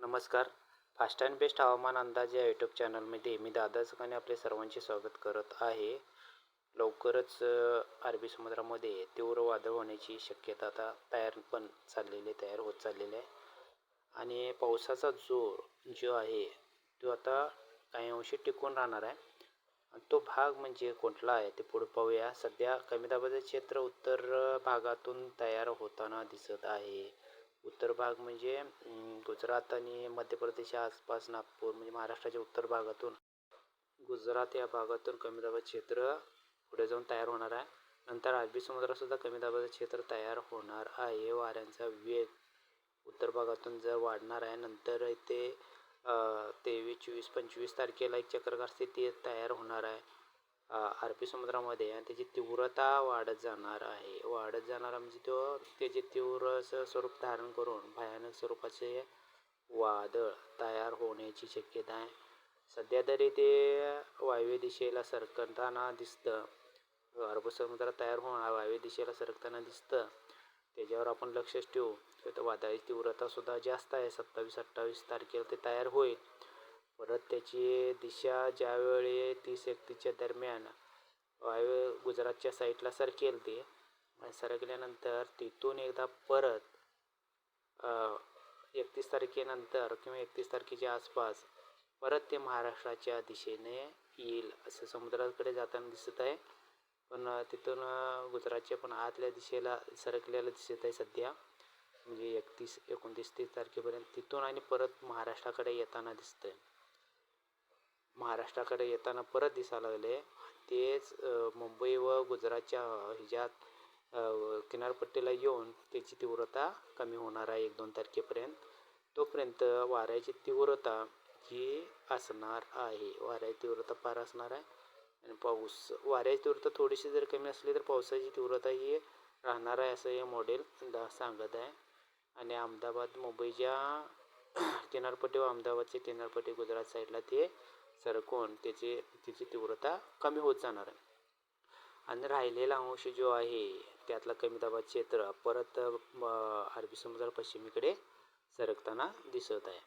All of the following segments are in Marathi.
नमस्कार. फास्ट अँड बेस्ट हवामान अंदाज या यूट्यूब चॅनलमध्ये मी दादा आपले सर्वांचे स्वागत करत आहे. लवकरच अरबी समुद्रामध्ये तीव्र वादळ होण्याची शक्यता आता तयार पण चाललेली आहे, तयार होत चाललेली आहे. आणि पावसाचा जोर जो आहे तो आता काही अंशी टिकून राहणार आहे. तो भाग म्हणजे कुठला आहे ते पुढे पाहूया. सध्या कमी दाबाचे क्षेत्र उत्तर भागातून तयार होताना दिसत आहे. उत्तर भाग म्हणजे गुजरात आणि मध्य प्रदेशच्या आसपास नागपूर म्हणजे महाराष्ट्राच्या उत्तर भागातून. गुजरात या भागातून कमी दाबाचे क्षेत्र पुढे जाऊन तयार होणार आहे. नंतर अरबी समुद्रातसुद्धा कमी दाबाचे क्षेत्र तयार होणार आहे. वाऱ्यांचा वेग उत्तर भागातून जर वाढणार आहे नंतर इथे तेवीस चोवीस पंचवीस तारखेला एक चक्रकार स्थिती तयार होणार आहे. अरबी समुद्रामध्ये आणि त्याची तीव्रता वाढत जाणार आहे. वाढत जाणार म्हणजे तो त्याचे तीव्र असं स्वरूप धारण करून भयानक स्वरूपाचे वादळ तयार होण्याची शक्यता आहे. सध्या तरी ते वायव्य दिशेला सरकताना दिसतं. अरब समुद्रात तयार होणार वायव्य दिशेला सरकताना दिसतं. त्याच्यावर आपण लक्षच ठेवू. तर वादळाची तीव्रतासुद्धा जास्त आहे. सत्तावीस अठ्ठावीस तारखेला ते तयार होईल. परत त्याची दिशा ज्यावेळी तीस एकतीसच्या दरम्यान वायव्य गुजरातच्या साईडला सरकेल ते आणि सरकल्यानंतर तिथून एकदा परत एकतीस तारखेनंतर किंवा एकतीस तारखेच्या आसपास परत ते महाराष्ट्राच्या दिशेने येईल असं समुद्राकडे जाताना दिसत आहे. पण तिथून गुजरातच्या पण आतल्या दिशेला सरकलेलं दिसत आहे सध्या. म्हणजे एकतीस एकोणतीस तीस तारखेपर्यंत तिथून आणि परत महाराष्ट्राकडे येताना दिसतं आहे महाराष्ट्राकडे येताना परत दिसायला लागले. तेच मुंबई व गुजरातच्या ह्याच्यात किनारपट्टीला येऊन त्याची तीव्रता कमी होणार आहे एक दोन तारखेपर्यंत. तोपर्यंत वाऱ्याची तीव्रता ही असणार आहे. वाऱ्याची तीव्रता फार असणार आहे. आणि पाऊस वाऱ्याची तीव्रता थोडीशी जर कमी असली तर पावसाची तीव्रता ही राहणार आहे असं हे मॉडेल दा सांगत आहे. आणि अहमदाबाद मुंबईच्या किनारपट्टी व अहमदाबादच्या किनारपट्टी गुजरात साईडला ते सरकून त्याची तिची तीव्रता कमी होत जाणार आहे. आणि राहिलेला अंश जो आहे त्यातला कमी दाबा क्षेत्र परत अरबी समुद्र पश्चिमेकडे सरकताना दिसत आहे.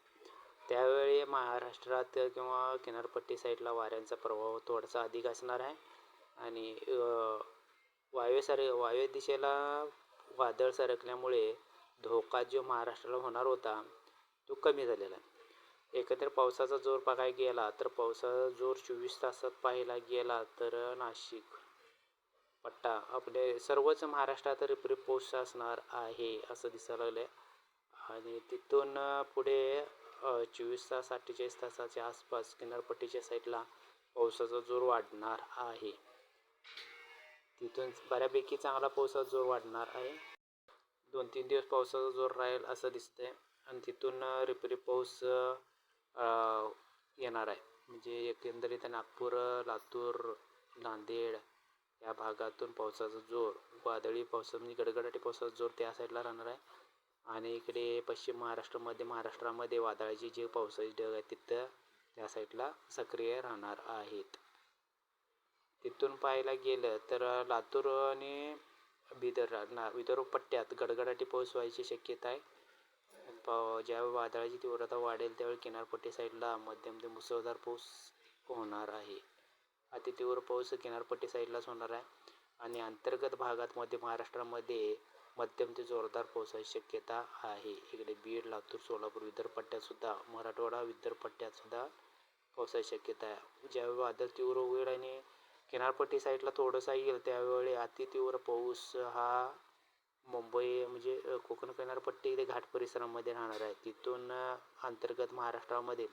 त्यावेळी महाराष्ट्रात किंवा किनारपट्टी साईडला वाऱ्यांचा प्रभाव थोडासा अधिक असणार आहे. आणि वायव्य सर वायव्य दिशेला वादळ सरकल्यामुळे धोका जो महाराष्ट्राला होणार होता तो कमी झालेला आहे. एकंदर पावसाचा जोर बघायला गेला तर पावसाचा जोर चोवीस तासात पाहायला गेला तर नाशिक. पट्टा आपले सर्वच महाराष्ट्रात रिपरिप पाऊस असणार आहे असं दिसायला लागलं आहे आणि तिथून पुढे चोवीस तास अठ्ठेचाळीस तासाच्या आसपास किनारपट्टीच्या साईडला पावसाचा जोर वाढणार आहे. तिथून बऱ्यापैकी चांगला पावसाचा जोर वाढणार आहे. दोन तीन दिवस पावसाचा जोर राहील असं दिसतंय. आणि तिथून रिपरी पाऊस येणार आहे. म्हणजे एकंदरीत नागपूर लातूर नांदेड या भागातून पावसाचा जोर वादळी पावसा म्हणजे गडगडाटी पावसाचा जोर त्या साईडला राहणार आहे. आणि इकडे पश्चिम महाराष्ट्रामध्ये महाराष्ट्रामध्ये वादळाची जे पावसाचे ढग आहेत तिथं त्या साईडला सक्रिय राहणार आहेत. तिथून पाहायला गेलं तर लातूर आणि बिदर ना विदर्भ पट्ट्यात गडगडाटी पाऊस व्हायची शक्यता आहे. पाव ज्यावेळी वादळाची तीव्रता वाढेल त्यावेळी किनारपट्टी साईडला मध्यम ते मुसळधार पाऊस होणार आहे. अति तीव्र पाऊस किनारपट्टी साईडलाच होणार आहे. आणि अंतर्गत भागात मध्य महाराष्ट्रामध्ये मध्यम ते जोरदार पावसाची शक्यता आहे. इकडे बीड लातूर सोलापूर विदर्भ सुद्धा मराठवाडा विदर्भ पट्ट्यात सुद्धा पावसाची शक्यता आहे. ज्यावेळी वादळ तीव्र होईल आणि किनारपट्टी साईडला थोडंसं येईल त्यावेळी अति तीव्र पाऊस हा मुंबई म्हणजे कोकण किनारपट्टी ते घाट परिसरामध्ये राहणार आहे. तिथून अंतर्गत महाराष्ट्रामध्ये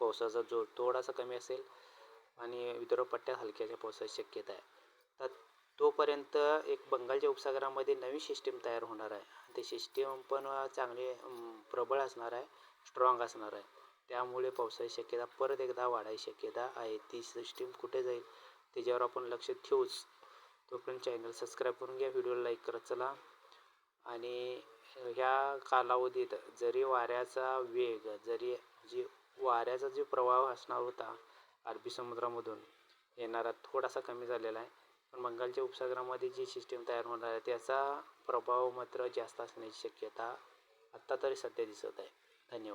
पावसाचा जोर थोडासा कमी असेल आणि विदर्भ पट्ट्यात हलक्याच्या पावसाची शक्यता आहे. तर तोपर्यंत एक बंगालच्या उपसागरामध्ये नवीन सिस्टीम तयार होणार आहे. ते सिस्टीम पण चांगली प्रबळ असणार आहे स्ट्रॉंग असणार आहे. त्यामुळे पावसाची शक्यता परत एकदा वाढायची शक्यता आहे. ती सिस्टीम कुठे जाईल त्याच्यावर आपण लक्ष ठेवूच तोपर्यंत चॅनल सबस्क्राईब करून घ्या व्हिडिओला लाईक करत चला. आणि ह्या कालावधीत जरी वाऱ्याचा वेग जरी जी वाऱ्याचा जो प्रवाह असणार होता अरबी समुद्रामधून येणारा थोडासा कमी झालेला आहे. पण बंगालच्या उपसागरामध्ये जी सिस्टीम तयार होणार आहे त्याचा प्रभाव मात्र जास्त असण्याची शक्यता आत्ता तरी सध्या दिसत आहे. धन्यवाद.